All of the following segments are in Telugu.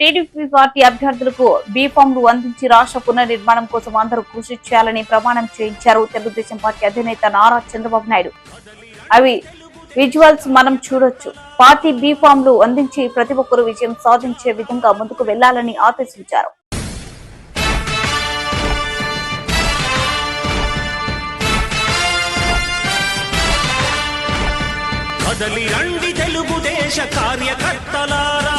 టీడీపీ పార్టీ అభ్యర్థులకు బీఫామ్లు అందించి రాష్ట్ర పునర్నిర్మాణం కోసం అందరూ కృషి చేయాలని ప్రమాణం చేయించారు తెలుగుదేశం పార్టీ అధినేత నారా చంద్రబాబు నాయుడు. అవి విజువల్స్ మనం చూడొచ్చు. పార్టీ బీఫామ్లు అందించి ప్రతి ఒక్కరూ విజయం సాధించే విధంగా ముందుకు వెళ్ళాలని ఆదేశించారు. కదలి రండి తెలుగుదేశ కార్యకర్తలారా.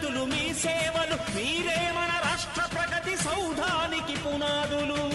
పద్ధతులు మీ సేవలు మీరే మన రాష్ట్ర ప్రగతి సౌధానికి పునాదులు.